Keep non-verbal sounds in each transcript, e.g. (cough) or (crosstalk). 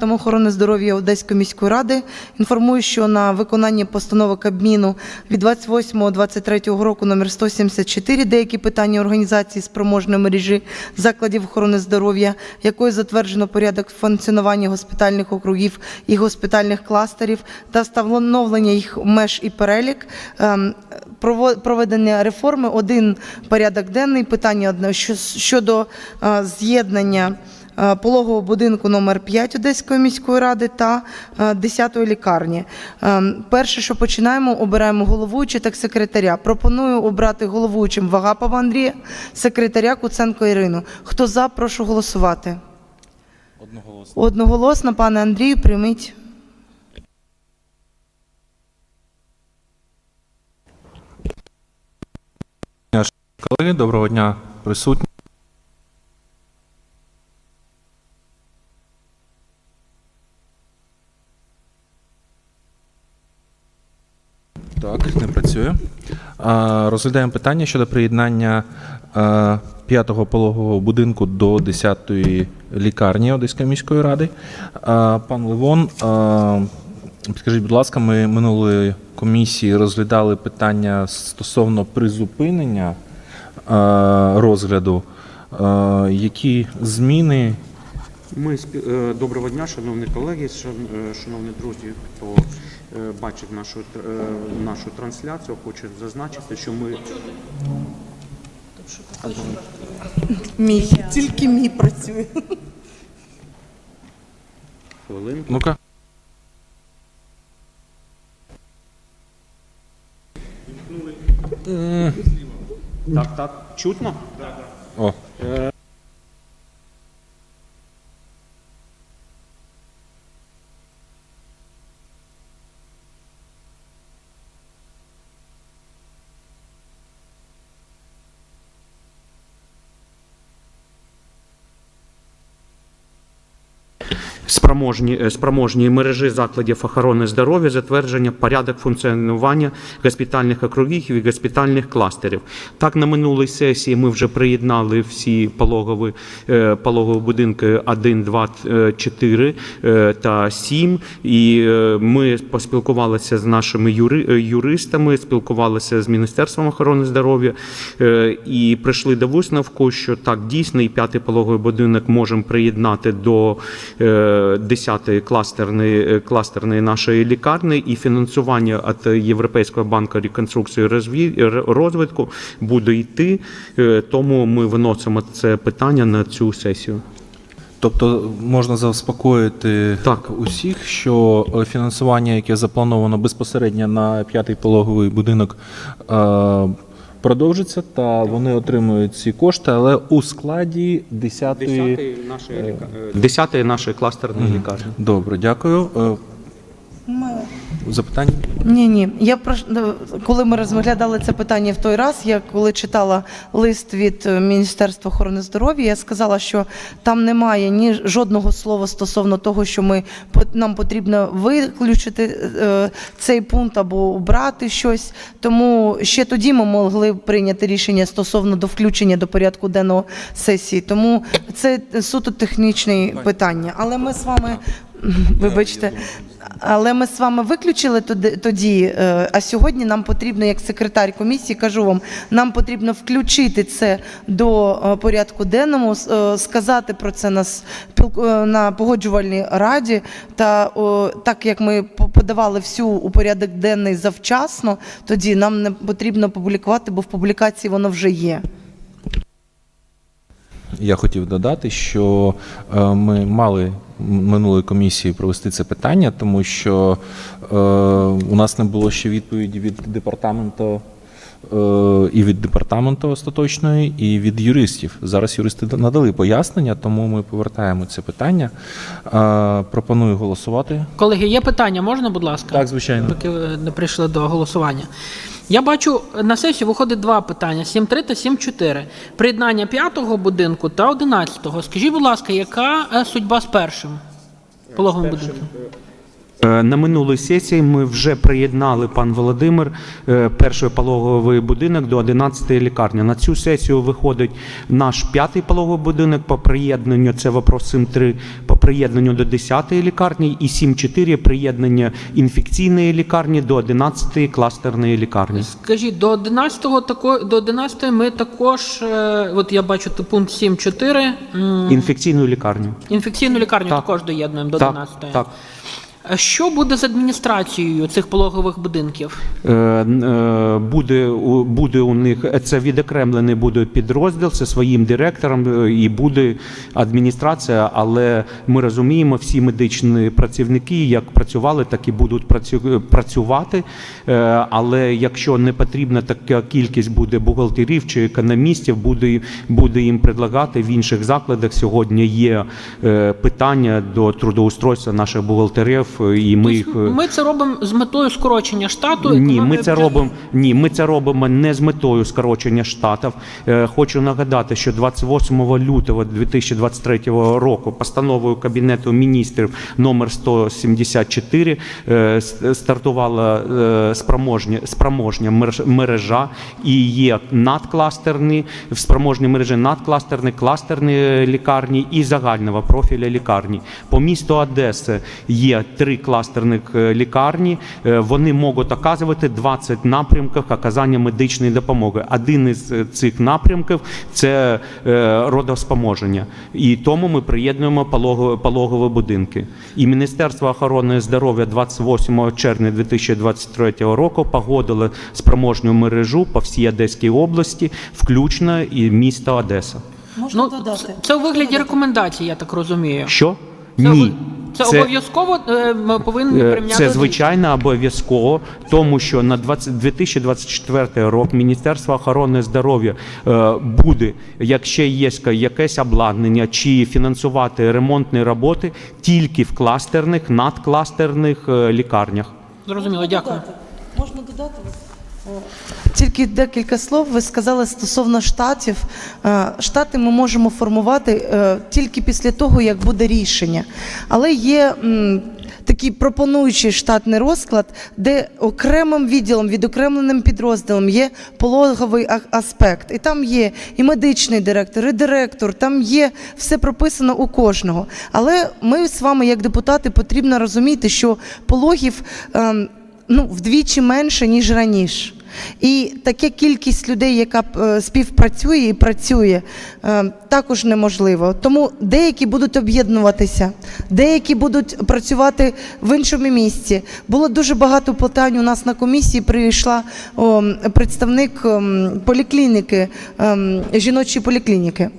Там охорони здоров'я Одеської міської ради інформую, що на виконання постанови Кабміну від 28.23 року номер 174 деякі питання організації спроможної мережі закладів охорони здоров'я, якою затверджено порядок функціонування госпітальних округів і госпітальних кластерів та встановлення їх меж і перелік, ем, проведення реформи, один порядок денний, питання щодо е, з'єднання пологового будинку номер 5 Одеської міської ради та 10-ї лікарні. Ем, Перше, що починаємо, обираємо головуючу та секретаря. Пропоную обрати головуючим Вагапова Андрія, секретаря Куценко Ірину. Хто за, прошу голосувати. Одноголосно. Одноголосно, пане Андрію, прийміть. Колеги, доброго дня, присутні. Так, не працює. А, Розглядаємо питання щодо приєднання п'ятого пологового будинку до 10-ї лікарні Одеської міської ради. Пан Левон, підкажіть, будь ласка, ми минулої комісії розглядали питання стосовно призупинення розгляду. Які зміни Ми спі- е, доброго дня, шановні колеги, е, шановні друзі, хто е, бачить нашу нашу трансляцію, хочу зазначити, що ми Мій, тільки мій працює. хвилинку. Ну-ка. Так, так, чутно? Так, О. Спроможні, е, спроможні мережі закладів охорони здоров'я, затвердження порядок функціонування госпітальних округів і госпітальних кластерів. Так, на минулій сесії ми вже приєднали всі пологові, е, пологові будинки 1, 2, е, 4 е, та 7. І е, ми поспілкувалися з нашими юри, юристами, спілкувалися з Міністерством охорони здоров'я і прийшли до висновку, що так дійсно і п'ятий пологовий будинок можемо приєднати до 10-ї кластерної, е, кластерної нашої лікарні, і фінансування від Європейського банку реконструкції і розвитку буде йти. Е, Тому ми виносимо це питання на цю сесію. Тобто можна заспокоїти Так. усіх, що е, фінансування, яке заплановано безпосередньо на п'ятий пологовий будинок, е, продовжиться, та вони отримують ці кошти, але у складі 10-ї. нашої ліка... 10 нашої кластерної лікарні. Добре, дякую. Е, Запитання? Ні, ні. Я прош... ну, коли ми розглядали це питання в той раз, я коли читала лист від е, Міністерства охорони здоров'я, я сказала, що там немає ні жодного слова стосовно того, що ми нам потрібно виключити е, цей пункт або обрати щось. Тому ще тоді ми могли прийняти рішення стосовно до включення до порядку денного сесії. Тому це суто технічне питання. Але ми з вами. (laughs) Вибачте, але ми з вами виключили тоді, е, а сьогодні нам потрібно, як секретар комісії, кажу вам, нам потрібно включити це до е, порядку денному, е, сказати про це на, спіл- е, на погоджувальній раді. Та так як ми подавали всю у порядок денний завчасно, тоді нам не потрібно публікувати, бо в публікації воно вже є. Я хотів додати, що ми мали минулої комісії провести це питання, тому що е, у нас не було ще відповіді від департаменту. е, І від департаменту остаточної, і від юристів. Зараз юристи надали пояснення, тому ми повертаємо це питання. Е, Пропоную голосувати. Колеги, є питання, можна, будь ласка? Так, звичайно. Поки ви не прийшли до голосування. Я бачу, на сесію виходить два питання: 7.3 та 7.4. Приєднання п'ятого будинку та 11-го. Скажіть, будь ласка, яка е, судьба з першим пологовим будинком? Е, На минулій сесії ми вже приєднали пан Володимир е, перший пологовий будинок до 11-ї лікарні. На цю сесію виходить наш п'ятий пологовий будинок по приєднанню. Це вопрос 7.3. По приєднанню до 10-ї лікарні, і 7.4 приєднання інфекційної лікарні до 11-ї кластерної лікарні. Скажіть, до 11-го тако, до 11 ми також, е, от я бачу пункт 7.4, м, Інфекційну лікарню. інфекційну лікарню Так. також доєднуємо до Так, 11-ї. так. А Що буде з адміністрацією цих пологових будинків? Е, е, Буде, буде у них це відокремлений буде підрозділ зі своїм директором е, і буде адміністрація, але ми розуміємо, всі медичні працівники як працювали, так і будуть працю- працювати. Е, Але якщо не потрібна така кількість буде бухгалтерів чи економістів, буде, буде їм предлагати в інших закладах. Сьогодні є е, питання до трудоустройства наших бухгалтерів, е, і ми їх. Тобто Ми це робимо з метою скорочення штату. Ні, ми це робимо. Ні, ми це робимо не з метою скорочення штатів. Е, Хочу нагадати, що 28 лютого 2023 року постановою Кабінету міністрів номер 174 е, с- стартувала е, спроможня, спроможня мережа і є надкластерні в спроможній мережі надкластерні, кластерні лікарні і загального профіля лікарні. По місту Одеси є три кластерних е, лікарні. Е, Вони можуть оказувати 20 напрямків оказання медичної допомоги. Один із е, цих напрямків це родоспоможення. І тому ми приєднуємо пологові, пологові будинки. І Міністерство охорони здоров'я 28 червня 2023 року погодило спроможню мережу по всій Одеській області, включно і місто Одеса. Можна Ну, додати? це, у вигляді рекомендацій, я так розумію. Що? Це, Ні. Обо- це, обов'язково е, ми повинні Е, прийняти. Це звичайно обов'язково, тому що на 20 2024 рік Міністерство охорони здоров'я е, буде, якщо є якесь обладнання чи фінансувати ремонтні роботи тільки в кластерних, надкластерних е, лікарнях. Зрозуміло, дякую. Можна додати? Тільки декілька слов. Ви сказали стосовно штатів. Е, Штати ми можемо формувати е, тільки після того, як буде рішення. Але є такий пропонуючий штатний розклад, де окремим відділом, відокремленим підрозділом є пологовий аспект. І там є і медичний директор, і директор, там є все прописано у кожного. Але ми з вами, як депутати, потрібно розуміти, що пологів. Ну, вдвічі менше, ніж раніше. І така кількість людей, яка е, співпрацює і працює, е, також неможливо. Тому деякі будуть об'єднуватися, деякі будуть працювати в іншому місці. Було дуже багато питань. У нас на комісії прийшла представник поліклініки, ем, жіночої поліклініки.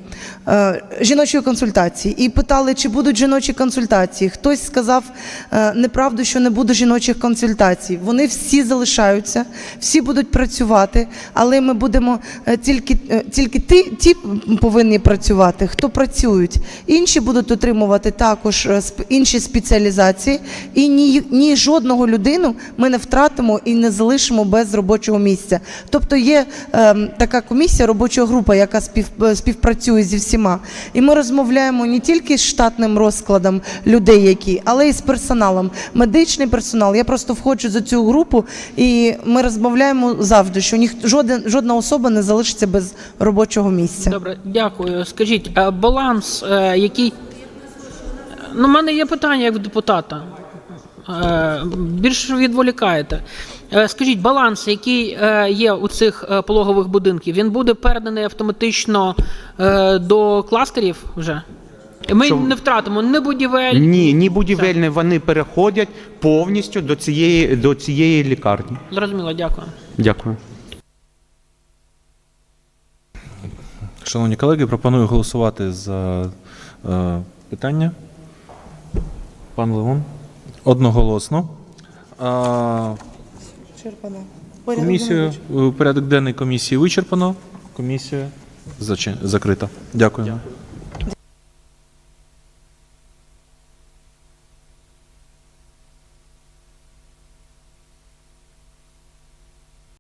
Е, Жіночої консультації і питали, чи будуть жіночі консультації. Хтось сказав е, неправду, що не буде жіночих консультацій. Вони всі залишаються, всі будуть працювати, але ми будемо е, тільки, е, тільки ті, ті повинні працювати, хто працюють. Інші будуть отримувати також е, інші спеціалізації, і ні, ні жодного людину ми не втратимо і не залишимо без робочого місця. Тобто є ем, така комісія, робоча група, яка спів, е, співпрацює зі всіма. І ми розмовляємо не тільки з штатним розкладом людей, які, але і з персоналом. Медичний персонал. Я просто входжу за цю групу, і ми розмовляємо завжди, що ніх, жоден, жодна особа не залишиться без робочого місця. Добре, дякую. Скажіть, е, баланс, е, який. Ну, в мене є питання як депутата. Е, Більш відволікаєте. Е, Скажіть, баланс, який е, є у цих е, пологових будинків, він буде переданий автоматично е, до кластерів вже? Ми Що- не втратимо ні будівель. Ні, ні будівельні, вони переходять повністю до цієї, до цієї лікарні. Зрозуміло, дякую. Дякую. Шановні колеги, пропоную голосувати за е, питання. Пан Леон. Одноголосно. А, комісію, е, порядок денний комісії вичерпано. Комісія зачи- закрита. Дякую.